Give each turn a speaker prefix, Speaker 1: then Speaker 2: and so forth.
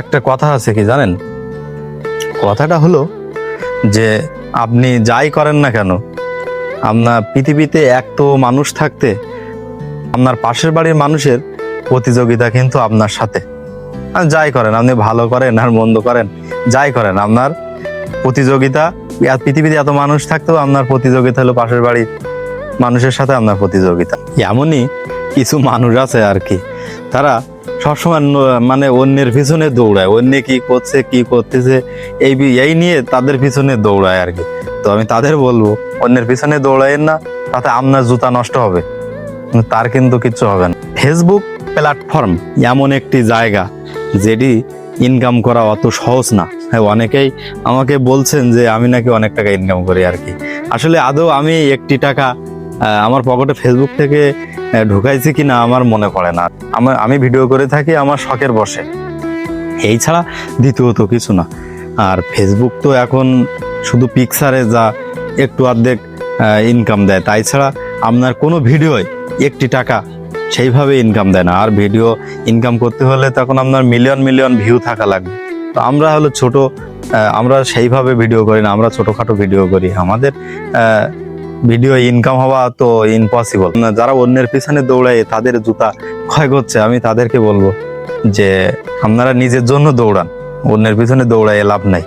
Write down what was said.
Speaker 1: একটা কথা আছে কি জানেন? কথাটা হলো যে আপনি যাই করেন না কেন, আপনার পৃথিবীতে এক তো মানুষ থাকতে, আপনার পাশের বাড়ির মানুষের প্রতিযোগিতা কিন্তু আপনার সাথে। যাই করেন, আপনি ভালো করেন আর মন্দ করেন, যাই করেন, আপনার প্রতিযোগিতা পৃথিবীতে এত মানুষ থাকতেও আপনার প্রতিযোগিতা হলো পাশের বাড়ির মানুষের সাথে আপনার প্রতিযোগিতা। এমনই কিছু মানুষ আছে আর কি, তারা সবসময় মানে অন্যের পিছনে দৌড়ায়। অন্য কি করছে, কি করতেছে, এই এই নিয়ে তাদের পিছনে দৌড়ায় আর কি। তো আমি তাদের বলব, অন্যের পিছনে দৌড়াইয়েন না, তাতে আপনার জুতা নষ্ট হবে। তার কিন্তু কিচ্ছু হবে না। ফেসবুক প্ল্যাটফর্ম এমন একটি জায়গা যেটি ইনকাম করা অত সহজ না। হ্যাঁ অনেকেই আমাকে বলছেন যে আমি নাকি অনেক টাকা ইনকাম করি আর কি। আসলে আদৌ আমি একটি টাকা আমার পকেটে ফেসবুক থেকে ঢুকাইছি কিনা আমার মনে পড়ে না। আমার, আমি ভিডিও করে থাকি, আমার শখের বসে। এই ছাড়া দ্বিতীয়ত কিছু না। আর ফেসবুক তো এখন শুধু পিকচারে যা একটু অর্ধেক ইনকাম দেয়, তাই ছাড়া আপনার কোনো ভিডিওয় একটি টাকা সেইভাবে ইনকাম দেয় না। আর ভিডিও ইনকাম করতে হলে তখন আপনার মিলিয়ন মিলিয়ন ভিউ থাকা লাগবে। তো আমরা হলো ছোট আমরা সেইভাবে ভিডিও করি না, আমরা ছোটোখাটো ভিডিও করি। আমাদের ভিডিও ইনকাম হওয়া তো ইম্পসিবল যারা অন্যের পিছনে দৌড়ায়, তাদের জুতা ক্ষয় করছে, আমি তাদেরকে বলব যে, আপনারা নিজের জন্য দৌড়ান। অন্যের পিছনে দৌড়ায় লাভ নাই।